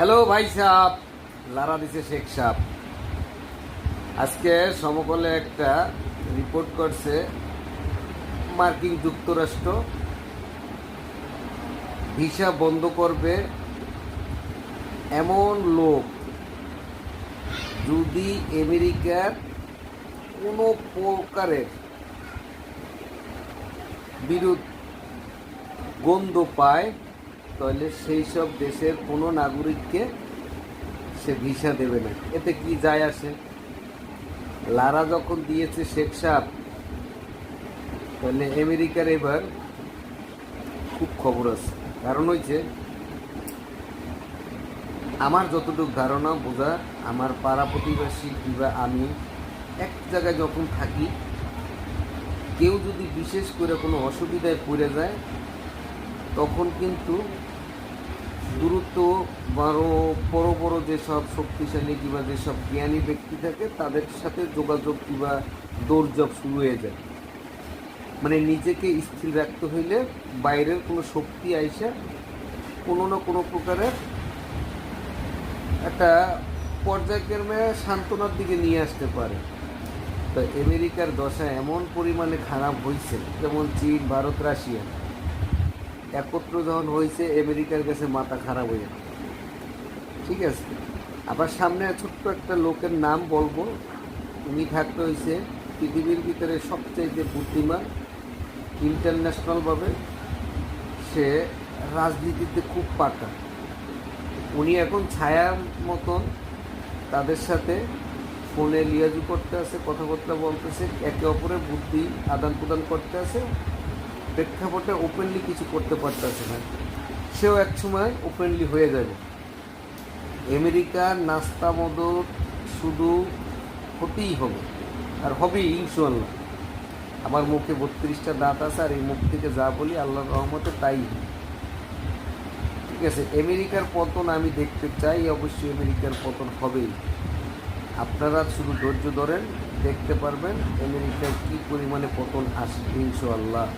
Hello ভাই সাহ লারা দিছে শেখ সাহ আজকে সমকলে একটা রিপোর্ট করছে মার্কিন যুক্তরাষ্ট্র। ভিসা বন্ধ করবে এমন লোক। যদি আমেরিকার কোনো প্রকারের বিরুদ্ধ গন্ধ পায় তাহলে সেই সব দেশের কোনো নাগরিককে সে ভিসা দেবে না। এতে কি যায় আসে? লারা যখন দিয়েছে শেখ সাহ তাহলে আমেরিকার এবার খুব খবর আছে। কারণ হয়েছে আমার যতটুকু ধারণা, বোঝা আমার পাড়া প্রতিবেশী কিংবা আমি এক জায়গায় যখন থাকি, কেউ যদি বিশেষ করে কোনো অসুবিধায় পড়ে যায়, তখন কিন্তু দূরত্ব বড় বড় বড় যেসব শক্তিশালী কিংবা যেসব জ্ঞানী ব্যক্তি থাকে, তাদের সাথে যোগাযোগ কিংবা দৌড়জপ শুরু হয়ে যায়। মানে নিজেকে স্থির রাখতে হইলে বাইরের কোনো শক্তি আইসে কোনো না কোনো প্রকারের একটা পর্যায়ক্রমে সান্ত্বনার দিকে নিয়ে আসতে পারে। তো আমেরিকার দশা এমন পরিমাণে খারাপ হয়েছে যেমন চীন, ভারত, রাশিয়া। একত্র যখন হয়েছে, আমেরিকার কাছে মাথা খারাপ হয়ে যাবে। ঠিক আছে? আবার সামনে ছোট্ট একটা লোকের নাম বলব। উনি থাকতে হয়েছে। পৃথিবীর ভিতরে সবচাইতে বুদ্ধিমান ইন্টারন্যাশনালভাবে সে রাজনীতিতে খুব পাকা। উনি এখন ছায়ার মতন তাদের সাথে ফোনে লিয়াজু করতে আছে, কথাবার্তা বলতেছে, একে অপরের বুদ্ধি আদান প্রদান করতে আছে। প্রেক্ষাপটে ওপেনলি কিছু করতে পারতেছে না। সেও এক সময় ওপেনলি হয়ে যাবে। আমেরিকার নাস্তা মদত শুধু হতেই হবে, আর হবেই ইনশাল্লাহ আমার মুখে বত্রিশটা দাঁত আছে, আর এই মুখ থেকে যা বলি আল্লাহর রহমতে তাই। ঠিক আছে, আমেরিকার পতন আমি দেখতে চাই, অবশ্যই আমেরিকার পতন হবেই। আপনারা শুধু ধৈর্য ধরেন, দেখতে পারবেন আমেরিকায় কী পরিমাণে পতন আসে ইনশাল্লাহ